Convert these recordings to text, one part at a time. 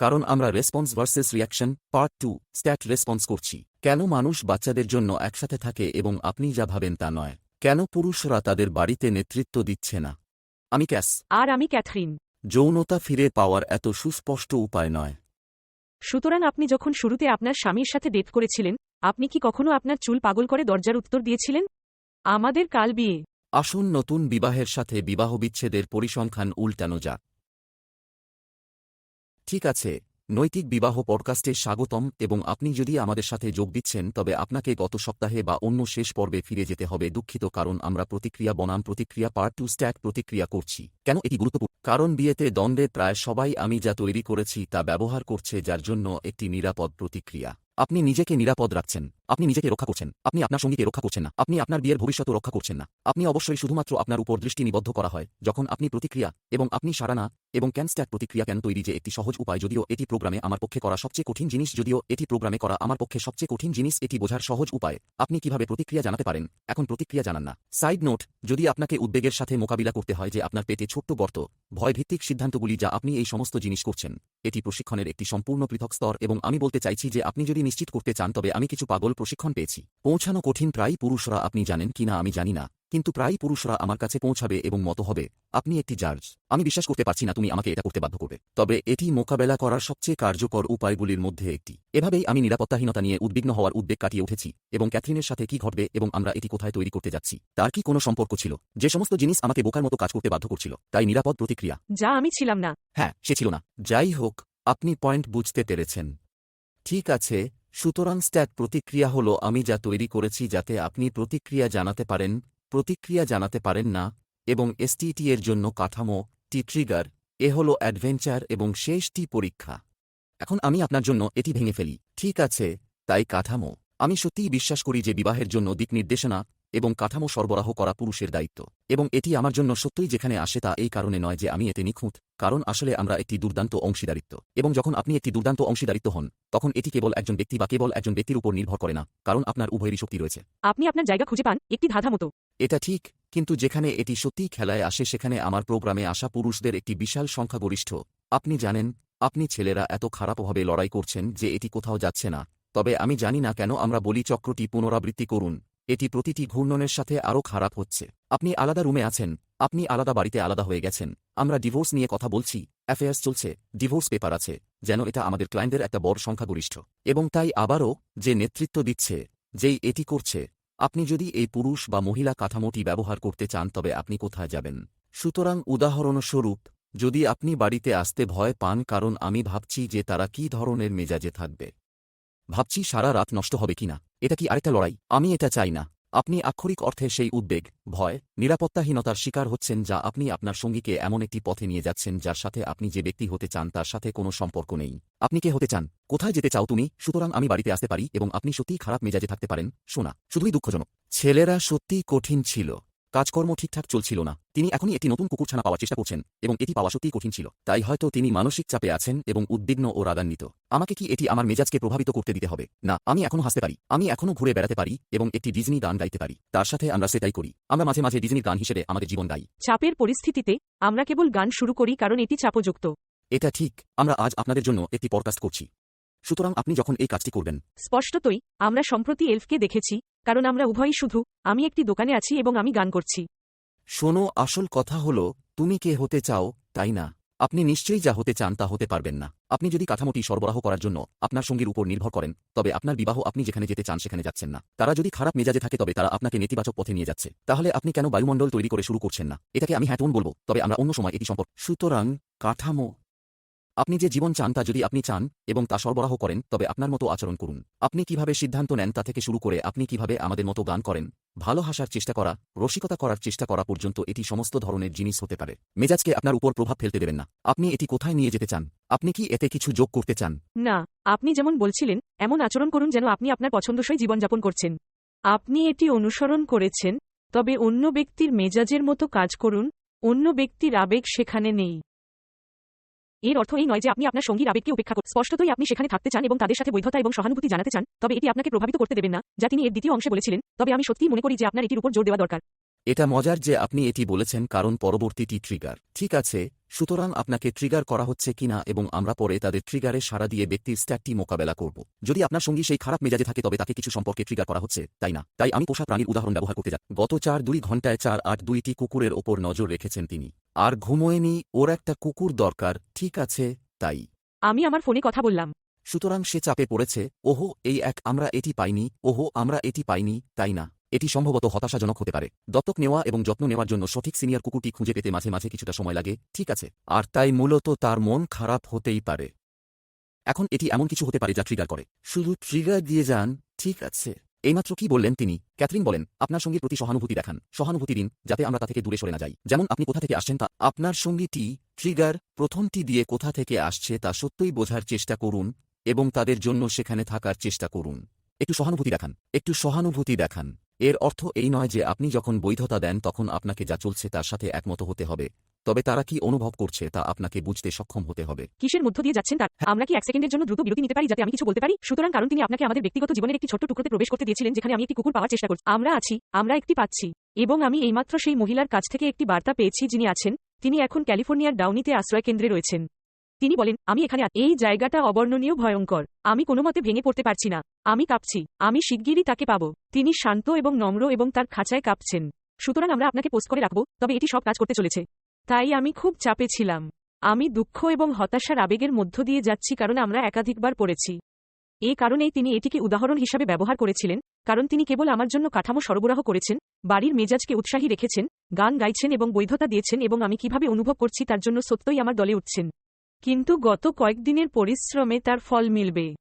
কারণ আমরা response versus reaction part two stat response করছি। কেন মানুষ বাচ্চাদের জন্য একসাথে থাকে এবং আপনি যা ভাবেন তা নয়? কেন পুরুষরা তাদের বাড়িতে নেতৃত্ব দিচ্ছে না? আমি ক্যাস। আর আমি ক্যাথরিন। যৌনতা ফিরে পাওয়ার এত সুস্পষ্ট উপায় নয়। সুতরাং আপনি যখন শুরুতে আপনার স্বামীর সাথে ডেট করেছিলেন আপনি কি কখনো আপনার চুল পাগল করে দরজার উত্তর দিয়েছিলেন? আমাদের কাল বিয়ে। আসুন নতুন বিবাহের সাথে বিবাহ বিচ্ছেদের পরিসংখ্যান উল্টানো যাক। ঠিক আছে, নৈতিক বিবাহ পডকাস্টে স্বাগতম এবং আপনি যদি আমাদের সাথে যোগ দিচ্ছেন তবে আপনাকে গত সপ্তাহে বা অন্য শেষ পর্বে ফিরে যেতে হবে দুঃখিত কারণ আমরা প্রতিক্রিয়া বনাম প্রতিক্রিয়া পার্ট টু স্ট্যাক প্রতিক্রিয়া করছি। কেন এটি গুরুত্বপূর্ণ? কারণ বিয়েতে দ্বন্দ্বে প্রায় সবাই আমি যা তৈরি করেছি তা ব্যবহার করছে যার জন্য একটি নিরাপদ প্রতিক্রিয়া। আপনি নিজেকে নিরাপদ রাখছেন। আপনি নিজেকে রক্ষা করছেন। আপনি আপনার সঙ্গীকে রক্ষা করছেন না। আপনি আপনার বিয়ের ভবিষ্যৎ রক্ষা করছেন না। আপনি অবশ্যই শুধুমাত্র আপনার উপর দৃষ্টি নিবদ্ধ করা হয়, যখন আপনি প্রতিক্রিয়া এবং আপনি সারানা এবং ক্যান স্ট্যাক প্রতিক্রিয়া কেন তৈরি যে একটি সহজ উপায় যদিও এটি প্রোগ্রামে আমার পক্ষে করা সবচেয়ে কঠিন জিনিস যদিও এটি প্রোগ্রামে করা আমার পক্ষে সবচেয়ে কঠিন জিনিস এটি বোঝার সহজ উপায়। আপনি কীভাবে প্রতিক্রিয়া জানাতে পারেন? এখন প্রতিক্রিয়া জানান না। সাইড নোট, যদি আপনাকে উদ্বেগের সাথে মোকাবিলা করতে হয় যে আপনার পেটে ছোট্ট গর্ত ভয়ভিত্তিক সিদ্ধান্তগুলি যা আপনি এই সমস্ত জিনিস করছেন এটি প্রশিক্ষণের একটি সম্পূর্ণ পৃথক স্তর এবং আমি বলতে চাইছি যে আপনি যদি নিশ্চিত করতে চান তবে আমি কিছু পাগল প্রশিক্ষণ পেয়েছি। পৌঁছানো কঠিন প্রায় পুরুষরা আপনি জানেন কিনা আমি জানি না। কিন্তু প্রায় পুরুষরা আমার কাছে পৌঁছাবে এবং মত হবে। আপনি একটি জার্জ। আমি বিশ্বাস করতে পারছি না তুমি আমাকে এটা করতে বাধ্য করবে। তবে এটি মোকাবেলা করার সবচেয়ে কার্যকর উপায়গুলির মধ্যে একটি। এভাবেই আমি নিরাপত্তাহীনতা নিয়ে উদ্বিগ্ন হওয়ার উদ্বেগ কাটিয়ে উঠেছি এবং ক্যাথরিনের সাথে কি ঘটবে এবং আমরা এটি কোথায় তৈরি করতে যাচ্ছি তার কি কোনো সম্পর্ক ছিল? যে সমস্ত জিনিস আমাকে বোকার মতো কাজ করতে বাধ্য করছিল তাই নিরাপদ প্রতিক্রিয়া। যা আমি ছিলাম না। হ্যাঁ সে ছিল না। যাই হোক আপনি পয়েন্ট বুঝতে পেরেছেন। ঠিক আছে সুতরাং স্ট্যাট প্রতিক্রিয়া হল আমি যা তৈরি করেছি যাতে আপনি প্রতিক্রিয়া জানাতে পারেন প্রতিক্রিয়া জানাতে পারেন না এবং এসটিটি এর জন্য কাঠামো টি ট্রিগার এ হল অ্যাডভেঞ্চার এবং শেষ টি পরীক্ষা। এখন আমি আপনার জন্য এটি ভেঙে ফেলি। ঠিক আছে, তাই কাঠামো। আমি সত্যিই বিশ্বাস করি যে বিবাহের জন্য দিক নির্দেশনা এবং কাঠামো সরবরাহ করা পুরুষের দায়িত্ব। এবং এটি আমার জন্য সত্যই যেখানে আসে তা এই কারণে নয় যে আমি এতে নিখুঁত কারণ আসলে আমরা একটি দুর্দান্ত অংশীদারিত্ব। এবং যখন আপনি একটি দুর্দান্ত অংশীদারিত্ব হন তখন এটি কেবল একজন ব্যক্তি বা কেবল একজন ব্যক্তির উপর নির্ভর করে না কারণ আপনার উভয়েরই শক্তি রয়েছে। আপনি আপনার জায়গা খুঁজে পান একটি ধাঁধা মতো। এটা ঠিক কিন্তু যেখানে এটি সত্যিই খেলায় আসে সেখানে আমার প্রোগ্রামে আসা পুরুষদের একটি বিশাল সংখ্যাগরিষ্ঠ। আপনি জানেন আপনি ছেলেরা এত খারাপভাবে লড়াই করছেন যে এটি কোথাও যাচ্ছে না। তবে আমি জানি না কেন আমরা বলি চক্রটি পুনরাবৃত্তি করুন। এটি প্রতিটি ঘূর্ণনের সাথে আরও খারাপ হচ্ছে। আপনি আলাদা রুমে আছেন, আপনি আলাদা বাড়িতে আলাদা হয়ে গেছেন। আমরা ডিভোর্স নিয়ে কথা বলছি, অ্যাফেয়ার্স চলছে, ডিভোর্স পেপার আছে, যেন এটা আমাদের ক্লায়েন্টদের একটা বড় সংখ্যাগরিষ্ঠ। এবং তাই আবারও যে নেতৃত্ব দিচ্ছে, যেই এটি করছে, আপনি যদি এই পুরুষ বা মহিলা কাঠামোটি ব্যবহার করতে চান, তবে আপনি কোথায় যাবেন? সুতরাং উদাহরণস্বরূপ, যদি আপনি বাড়িতে আসতে ভয় পান, কারণ আমি ভাবছি যে তারা কি ধরনের মেজাজে থাকবে। ভাবছি সারা রাত নষ্ট হবে কিনা। এটা কি আরেকটা লড়াই? আমি এটা চাই না। আপনি আক্ষরিক অর্থে সেই উদ্বেগ, ভয়, নিরাপত্তাহীনতার শিকার হচ্ছেন যা আপনি আপনার সঙ্গীকে এমন একটি পথে নিয়ে যাচ্ছেন যার সাথে আপনি যে ব্যক্তি হতে চান তার সাথে কোনো সম্পর্ক নেই। আপনি কে হতে চান? কোথায় যেতে চাও তুমি? সুতরাং আমি বাড়িতে আসতে পারি এবং আপনি সত্যিই খারাপ মেজাজে থাকতে পারেন। শোনা, শুধুই দুঃখজনক। ছেলেরা সত্যিই কঠিন ছিল। কাজকর্ম ঠিকঠাক চলছিল না। তিনি এখনই একটি নতুন কুকুরছানা পাওয়ার চেষ্টা করছেন এবং এটি পাওয়া সত্যিই কঠিন ছিল। তাই হয়তো তিনি মানসিক চাপে আছেন এবং উদ্বিগ্ন ও রাগান্বিত। আমাকে কি এটি আমার মেজাজকে প্রভাবিত করতে দিতে হবে? না আমি এখনও হাসতে পারি। আমি এখনও ঘুরে বেড়াতে পারি এবং একটি ডিজনি গান গাইতে পারি। তার সাথে আমরা সেটাই করি। আমরা মাঝে মাঝে ডিজনির গান হিসেবে আমাদের জীবন গাই। চাপের পরিস্থিতিতে আমরা কেবল গান শুরু করি কারণ এটি চাপযুক্ত। এটা ঠিক। আমরা আজ আপনাদের জন্য একটি পডকাস্ট করছি। সুতরাং আপনি যখন এই কাজটি করবেন স্পষ্টতই আমরা সম্প্রতি এলফকে দেখেছি। কারণ আমরা উভয়ই শুধু, আমি একটি দোকানে আছি এবং আমি গান করছি। শোনো, আসল কথা হল, তুমি কে হতে চাও, তাই না? আপনি নিশ্চয়ই যা হতে চান তা হতে পারবেন না। আপনি যদি কাঠামোটি সরবরাহ করার জন্য আপনার সঙ্গীর উপর নির্ভর করেন, তবে আপনার বিবাহ আপনি যেখানে যেতে চান সেখানে যাচ্ছেন না। তারা যদি খারাপ মেজাজে থাকে, তবে তারা আপনাকে নেতিবাচক পথে নিয়ে যাচ্ছে। তাহলে আপনি কেন বায়ুমণ্ডল তৈরি করে শুরু করছেন না? এটাকে আমি হ্যাঁ বলব, তবে আমরা অন্য সময় এটি সম্পর্ক সুতরাং কাঠামো আপনি যে জীবন চান তা যদি আপনি চান এবং তা সরবরাহ করেন, তবে আপনার মতো আচরণ করুন। আপনি কীভাবে সিদ্ধান্ত নেন তা থেকে শুরু করে আপনি কীভাবে আমাদের মতো গান করেন, ভালো হাসার চেষ্টা করা, রসিকতা করার চেষ্টা করা পর্যন্ত এটি সমস্ত ধরনের জিনিস হতে পারে। মেজাজকে আপনার উপর প্রভাব ফেলতে দেবেন না। আপনি এটি কোথায় নিয়ে যেতে চান? আপনি কি এতে কিছু যোগ করতে চান? না, আপনি যেমন বলছিলেন, এমন আচরণ করুন যেন আপনি আপনার পছন্দসই জীবনযাপন করছেন। আপনি এটি অনুসরণ করেছেন, তবে অন্য ব্যক্তির মেজাজের মতো কাজ করুন, অন্য ব্যক্তির আবেগ সেখানে নেই। এর অর্থ এই নয় যে আপনি আপনার সঙ্গীর আবেগকে উপেক্ষা করুন স্পষ্টতই আপনি সেখানে থাকতে চান এবং তাদের সাথে বৈধতা এবং সহানুভূতি জানাতে চান, তবে এটি আপনাকে প্রভাবিত করতে দেবেন না, যা তিনি এর দ্বিতীয় অংশে বলেছিলেন, তবে আমি সত্যিই মনে করি যে আপনার এটির উপর জোর দেওয়া দরকার। এটা মজার যে আপনি এটি বলেছেন, কারণ পরবর্তীটি ট্রিগার ঠিক আছে সুতরাং আপনাকে ট্রিগার করা হচ্ছে কিনা এবং আমরা পরে তাদের ট্রিগারে সাড়া দিয়ে ব্যক্তির স্ট্যাটটি মোকাবেলা করব। যদি আপনার সঙ্গী সেই খারাপ মেজাজে থাকে তবে তাকে কিছু সম্পর্কে ট্রিগার করা হচ্ছে তাই না? তাই আমি পোষা প্রাণীর উদাহরণ ব্যবহার করতে যাই গত চার দুই ঘন্টায় চার আট দুইটি কুকুরের ওপর নজর রেখেছেন তিনি। আর ঘুমোয়নি ওর একটা কুকুর দরকার ঠিক আছে তাই। আমি আমার ফোনে কথা বললাম। সুতরাং সে চাপে পড়েছে ওহো এই এক আমরা এটি পাইনি ওহো আমরা এটি পাইনি তাই না? এটি সম্ভবত হতাশাজনক হতে পারে। দত্তক নেওয়া এবং যত্ন নেওয়ার জন্য সঠিক সিনিয়র কুকুরটি খুঁজে পেতে মাঝে মাঝে কিছুটা সময় লাগে, ঠিক আছে। আর তাই মূলত তার মন খারাপ হতেই পারে। এখন এটি এমন কিছু হতে পারে যা ট্রিগার করে। শুধু ট্রিগার দিয়ে যান, ঠিক আছে। এইমাত্র কি বললেন তিনি? ক্যাথরিন বলেন, আপনার সঙ্গীর প্রতি সহানুভূতি দেখান। সহানুভূতি দিন, যাতে আমরা তা থেকে দূরে সরে না যাই। যেমন আপনি কোথা থেকে আসছেন তা, আপনার সঙ্গীটি ট্রিগার প্রথমটি দিয়ে কোথা থেকে আসছে তা সত্যই বোঝার চেষ্টা করুন এবং তাদের জন্য সেখানে থাকার চেষ্টা করুন। একটু সহানুভূতি দেখান, একটু সহানুভূতি দেখান। এর অর্থ এই নয় যে আপনি যখন বৈধতা দেন তখন আপনাকে যা চলছে তার সাথে একমত হতে হবে। তবে তারা কি অনুভব করছে তা আপনাকে বুঝতে সক্ষম হতে হবে। কিসের মধ্য দিয়ে যাচ্ছেন তার? আমরা কি এক সেকেন্ডের জন্য দ্রুত বিরতি নিতে পারি যাতে আমি কিছু বলতে পারি? সুতরাং কারণ তিনি আপনাকে আমাদের ব্যক্তিগত জীবনের একটি ছোট্ট টুকরোতে প্রবেশ করতে দিয়েছিলেন যেখানে আমি একটি কুকুর পাওয়ার চেষ্টা করছি। আমরা আছি আমরা একটি পাচ্ছি। এবং আমি এইমাত্র সেই মহিলার কাছ থেকে একটি বার্তা পেয়েছি যিনি আছেন। তিনি এখন ক্যালিফোর্নিয়ার ডাউনিতে আশ্রয় কেন্দ্রে রয়েছেন। তিনি বলেন, আমি এখানে এই জায়গাটা অবর্ণনীয় ভয়ঙ্কর। আমি কোনো মতে ভেঙে পড়তে পারছি না। আমি কাঁপছি। আমি শিগগিরই তাকে পাব। তিনি শান্ত এবং নম্র এবং তার খাঁচায় কাঁপছেন। সুতরাং আমরা আপনাকে পোস্ট করে রাখব, তবে এটি সব কাজ করতে চলেছে। তাই আমি খুব চাপে ছিলাম। আমি দুঃখ এবং হতাশার আবেগের মধ্য দিয়ে যাচ্ছি কারণ আমরা একাধিকবার পড়েছি। এ কারণেই তিনি এটিকে উদাহরণ হিসাবে ব্যবহার করেছিলেন, কারণ তিনি কেবল আমার জন্য কাঠামো সরবরাহ করেছেন, বাড়ির মেজাজকে উৎসাহী রেখেছেন, গান গাইছেন এবং বৈধতা দিয়েছেন এবং আমি কীভাবে অনুভব করছি তার জন্য সত্যই আমার দলে উঠছেন। কিন্তু গত কয়েকদিনের পরিশ্রমে তার ফল মিলবে।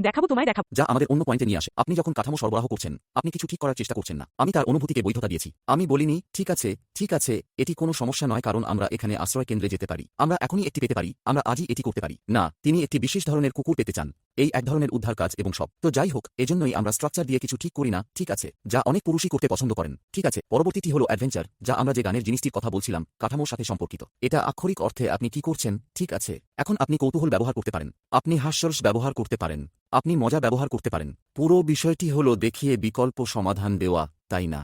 দেখাবো তোমায়, দেখাবো। যা আমাদের অন্য পয়েন্টে নিয়ে আসে। আপনি যখন কাঠামো সরবরাহ করছেন, আপনি কিছু ঠিক করার চেষ্টা করছেন না। আমি তার অনুভূতিকে বৈধতা দিয়েছি। আমি বলিনি, ঠিক আছে ঠিক আছে, এটি কোনো সমস্যা নয়, কারণ আমরা এখানে আশ্রয় কেন্দ্রে যেতে পারি। আমরা এখনই একটি পেতে পারি। আমরা আজই এটি করতে পারি। না, তিনি একটি বিশেষ ধরনের কুকুর পেতে চান। এই এক ধরনের উদ্ধার কাজ এবং সব। তো যাই হোক, এজন্যই আমরা স্ট্রাকচার দিয়ে কিছু ঠিক করি না, ঠিক আছে, যা অনেক পুরুষই করতে পছন্দ করেন। ঠিক আছে, পরবর্তীটি হল অ্যাডভেঞ্চার যা আমরা যে গানের জিনিসটির কথা বলছিলাম, কাঠামোর সাথে সম্পর্কিত। এটা আক্ষরিক অর্থে আপনি কি করছেন, ঠিক আছে, এখন আপনি কৌতূহল ব্যবহার করতে পারেন, আপনি হাস্যরস ব্যবহার করতে পারেন, আপনি মজা ব্যবহার করতে পারেন। পুরো বিষয়টি হল দেখিয়ে বিকল্প সমাধান দেওয়া, তাই না?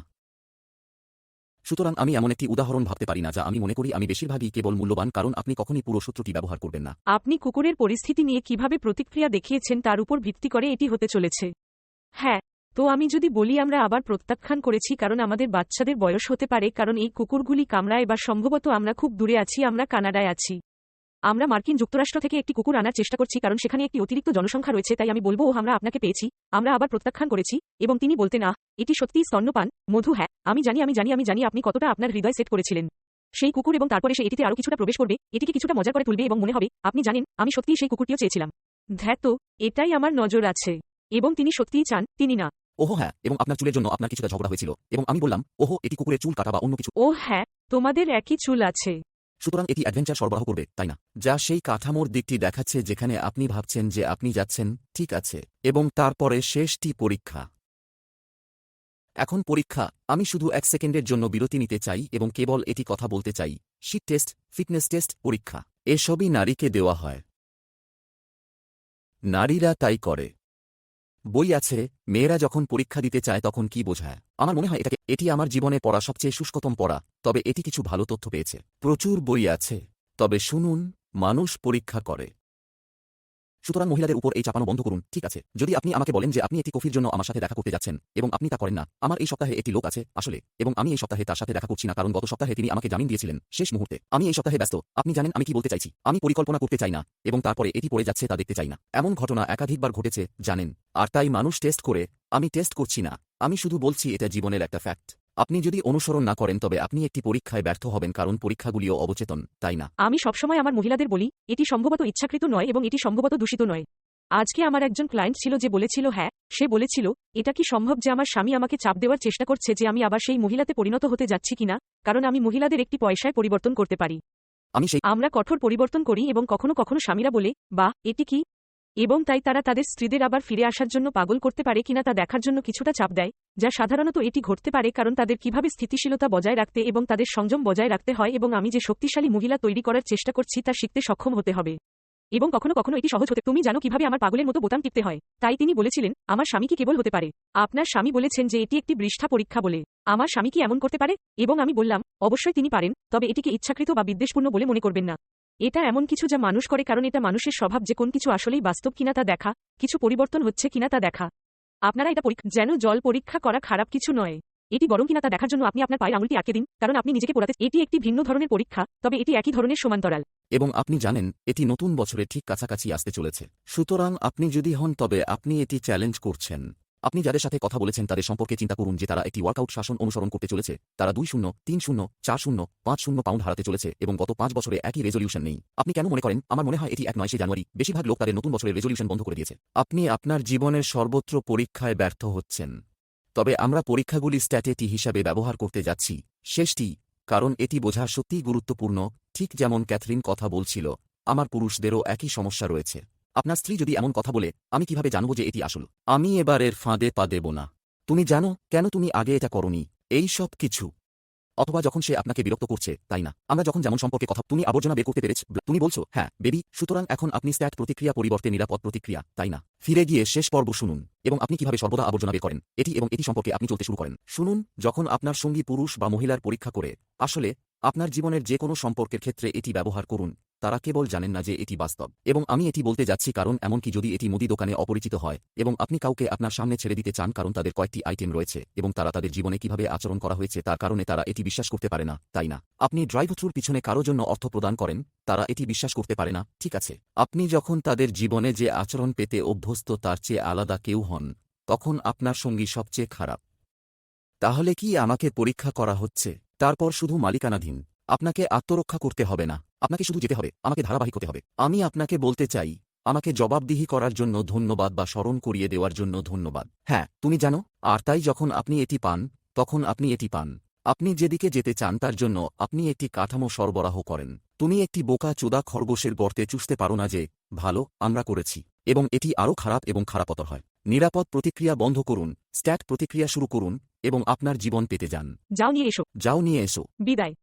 সুতরাং আমি এমন একটি উদাহরণ ভাবতে পারি না যা আমি মনে করি আমি বেশিরভাগই কেবল মূল্যবান, কারণ আপনি কখনই পুরো সূত্রটি ব্যবহার করবেন না। আপনি কুকুরের পরিস্থিতি নিয়ে কীভাবে প্রতিক্রিয়া দেখিয়েছেন তার উপর ভিত্তি করে এটি হতে চলেছে। হ্যাঁ তো আমি যদি বলি আমরা আবার প্রত্যাখ্যান করেছি কারণ আমাদের বাচ্চাদের বয়স হতে পারে, কারণ এই কুকুরগুলি কামড়ায় বা সম্ভবত আমরা খুব দূরে আছি, আমরা কানাডায় আছি। আমরা মার্কিন যুক্তরাষ্ট্র থেকে একটি কুকুর আনার চেষ্টা করছি কারণ সেখানে একটি অতিরিক্ত জনসংখ্যা রয়েছে তাই আমি বলব ও আমরা আপনাকে পেয়েছি। আমরা আবার প্রত্যাখ্যান করেছি। এবং তিনি বলতেন আহ এটি সত্যিই স্তন্যপান। মধু হ্যাঁ আমি জানি আমি জানি আমি জানি আপনি কতটা আপনার হৃদয় সেট করেছিলেন। সেই কুকুর এবং তারপরে সে এটিতে আরও কিছুটা প্রবেশ করবে এটিকে কিছুটা মজা করে তুলবে এবং মনে হবে আপনি জানেন আমি সত্যিই সেই কুকুরটিও চেয়েছিলাম। ধ্যাত এটাই আমার নজর আছে। এবং তিনি সত্যিই চান তিনি না। ওহো হ্যাঁ এবং আপনার চুলের জন্য আপনার কিছুটা ঝগড়া হয়েছিল। এবং আমি বললাম ওহো এটি কুকুরের চুল কাটা বা অন্য কিছু ও হ্যাঁ তোমাদের একই চুল আছে। সুতরাং এটি অ্যাডভেঞ্চার সরবরাহ করবে, তাই না? যা সেই কাঠামোর দিকটি দেখাচ্ছে যেখানে আপনি ভাবছেন যে আপনি যাচ্ছেন, ঠিক আছে, এবং তারপরে শেষটি পরীক্ষা। এখন পরীক্ষা, আমি শুধু এক সেকেন্ডের জন্য বিরতি নিতে চাই এবং কেবল এটি কথা বলতে চাই। শীত টেস্ট, ফিটনেস টেস্ট, পরীক্ষা। এসবই নারীকে দেওয়া হয়। নারীরা তাই করে। বই আছে, মেয়েরা যখন পরীক্ষা দিতে চায় তখন কি বোঝায়? আমার মনে হয় এটাকে, এটি আমার জীবনে পড়া সবচেয়ে শুষ্কতম পড়া, তবে এটি কিছু ভালো তথ্য পেয়েছে। প্রচুর বই আছে, তবে শুনুন, মানুষ পরীক্ষা করে। সুতরাং মহিলাদের উপর এই চাপানো বন্ধ করুন, ঠিক আছে? যদি আপনি আমাকে বলেন যে আপনি একটি কফির জন্য আমার সাথে দেখা করতে যাচ্ছেন, এবং আপনি তা করেন না, আমার এই সপ্তাহে একটি লোক আছে, আসলে, এবং আমি এই সপ্তাহে তার সাথে দেখা করছি না, কারণ গত সপ্তাহে তিনি আমাকে জামিন দিয়েছিলেন, শেষ মুহূর্তে। আমি এই সপ্তাহে ব্যস্ত, আপনি জানেন আমি কি বলতে চাইছি, আমি পরিকল্পনা করতে চাই না, এবং তারপরে এটি পড়ে যাচ্ছে তা দেখতে চাই না। এমন ঘটনা একাধিকবার ঘটেছে, জানেন, আর তাই মানুষ টেস্ট করে, আমি টেস্ট করছি না, আমি শুধু বলছি এটা জীবনের একটা ফ্যাক্ট আপনি যদি অনুসরণ না করেন তবে আপনি একটি পরীক্ষায় ব্যর্থ হবেন কারণ পরীক্ষাগুলিও অবচেতন তাই না? আমি সবসময় আমার মহিলাদের বলি এটি সম্ভবত ইচ্ছাকৃত নয় এবং এটি সম্ভবত দূষিত নয়। আজকে আমার একজন ক্লায়েন্ট ছিল যে বলেছিল হ্যাঁ সে বলেছিল এটা কি সম্ভব যে আমার স্বামী আমাকে চাপ দেওয়ার চেষ্টা করছে যে আমি আবার সেই মহিলাতে পরিণত হতে যাচ্ছি কিনা? কারণ আমি মহিলাদের একটি পয়সায় পরিবর্তন করতে পারি। আমি সেই আমরা কঠোর পরিবর্তন করি এবং কখনো কখনো স্বামীরা বলে বা এটি কি এবং তাই তারা তাদের স্ত্রীদের আবার ফিরে আসার জন্য পাগল করতে পারে কিনা তা দেখার জন্য কিছুটা চাপ দেয়, যা সাধারণত এটি ঘটতে পারে কারণ তাদের কীভাবে স্থিতিশীলতা বজায় রাখতে এবং তাদের সংযম বজায় রাখতে হয় এবং আমি যে শক্তিশালী মহিলা তৈরি করার চেষ্টা করছি তা শিখতে সক্ষম হতে হবে। এবং কখনো কখনো এটি সহজ হতে, তুমি জানো কীভাবে আমার পাগলের মতো বোতাম টিপতে হয়? তাই তিনি বলেছিলেন, আমার স্বামী কি কেবল হতে পারে? আপনার স্বামী বলেছেন যে এটি একটি বৃষ্ঠা পরীক্ষা বলে। আমার স্বামী কি এমন করতে পারে? এবং আমি বললাম, অবশ্যই তিনি পারেন, তবে এটিকে ইচ্ছাকৃত বা বিদ্বেষপূর্ণ বলে মনে করবেন না। এটা এমন কিছু যা মানুষ করে কারণ এটা মানুষের স্বভাব যে কোন কিছু আসলেই বাস্তব কিনা তা দেখা, কিছু পরিবর্তন হচ্ছে কিনা তা দেখা। আপনারা এটা পরীক্ষা যেন জল পরীক্ষা করা খারাপ কিছু নয়। এটি গরম কিনা তা দেখার জন্য আপনি আপনার পায়ের আঙুলটি আটকে দিন, কারণ আপনি নিজেকে পোড়াতে এটি একটি ভিন্ন ধরনের পরীক্ষা, তবে এটি একই ধরনের সমান্তরাল। এবং আপনি জানেন, এটি নতুন বছরে ঠিক কাছাকাছি আসতে চলেছে। সুতরাং আপনি যদি হন, তবে আপনি এটি চ্যালেঞ্জ করছেন। আপনি যাদের সাথে কথা বলেছেন তাদের সম্পর্কে চিন্তা করুন যে তারা একটি ওয়ার্কআউট শাসন অনুসরণ করতে চলেছে। তারা দুই শূন্য, তিন শূন্য, চার শূন্য, পাঁচ শূন্য পাউন্ড হারাতে চলেছে এবং গত পাঁচ বছরে একই রেজলিউশন নেই। আপনি কেন মনে করেন? আমার মনে হয় এটি এক নয়শে জানুয়ারি। বেশিরভাগ লোক তাদের নতুন বছরের রেজলিউশন বন্ধ করে দিয়েছে। আপনি আপনার জীবনের সর্বত্র পরীক্ষায় ব্যর্থ হচ্ছেন। তবে আমরা পরীক্ষাগুলি স্ট্যাটেটি হিসাবে ব্যবহার করতে যাচ্ছি। শেষটি, কারণ এটি বোঝা সত্যিই গুরুত্বপূর্ণ। ঠিক যেমন ক্যাথরিন কথা বলছিল, আমার পুরুষদেরও একই সমস্যা রয়েছে। আপনার স্ত্রী যদি এমন কথা বলে, আমি কীভাবে জানব যে এটি আসল? আমি এবার এর ফাঁদে পা দেব না। তুমি জানো, কেন তুমি আগে এটা করনি? এই সব কিছু। অথবা যখন সে আপনাকে বিরক্ত করছে, তাই না? আমরা যখন যেমন সম্পর্কে কথা, তুমি আবর্জনা বের করতে পেরেছ তুমি বলছো হ্যাঁ বেবি, সুতরাং এখন আপনি স্ট্যাট প্রতিক্রিয়া পরিবর্তে নিরাপদ প্রতিক্রিয়া তাই না? ফিরে গিয়ে শেষ পর্ব শুনুন, এবং আপনি কীভাবে সর্বদা আবর্জনা বের করেন, এটি এবং এটি সম্পর্কে আপনি চলতে শুরু করেন। শুনুন, যখন আপনার সঙ্গী পুরুষ বা মহিলার পরীক্ষা করে, আসলে, আপনার জীবনের যে কোনো সম্পর্কের ক্ষেত্রে এটি ব্যবহার করুন। তারা কেবল জানেন না যে এটি বাস্তব, এবং আমি এটি বলতে যাচ্ছি কারণ এমনকি যদি এটি মুদি দোকানে অপরিচিত হয়, এবং আপনি কাউকে আপনার সামনে ছেড়ে দিতে চান কারণ তাদের কয়েকটি আইটেম রয়েছে, এবং তারা তাদের জীবনে কীভাবে আচরণ করা হয়েছে তার কারণে তারা এটি বিশ্বাস করতে পারে না, তাই না? আপনি ড্রাইভ থ্রুর পিছনে কারও জন্য অর্থ প্রদান করেন, তারা এটি বিশ্বাস করতে পারে না, ঠিক আছে। আপনি যখন তাদের জীবনে যে আচরণ পেতে অভ্যস্ত তার চেয়ে আলাদা কেউ হন, তখন আপনার সঙ্গী সবচেয়ে খারাপ। তাহলে কি আমাকে পরীক্ষা করা হচ্ছে? তারপর শুধু মালিকানাধীন, আপনাকে আত্মরক্ষা করতে হবে না। আপনাকে শুধু যেতে হবে আমাকে ধারাবাহিক হতে হবে। আমি আপনাকে বলতে চাই আমাকে জবাবদিহি করার জন্য ধন্যবাদ বা স্মরণ করিয়ে দেওয়ার জন্য ধন্যবাদ। হ্যাঁ তুমি জানো আর তাই যখন আপনি এটি পান তখন আপনি এটি পান। আপনি যেদিকে যেতে চান তার জন্য আপনি একটি কাঠামো সরবরাহ করেন। তুমি একটি বোকা চোদা খরগোশের গর্তে চুষতে পারো না যে ভালো আমরা করেছি। এবং এটি আরও খারাপ এবং খারাপতর হয়। নিরাপদ প্রতিক্রিয়া বন্ধ করুন স্ট্যাট প্রতিক্রিয়া শুরু করুন এবং আপনার জীবন পেতে যান। যাও নিয়ে এসো। যাও নিয়ে এসো। বিদায়।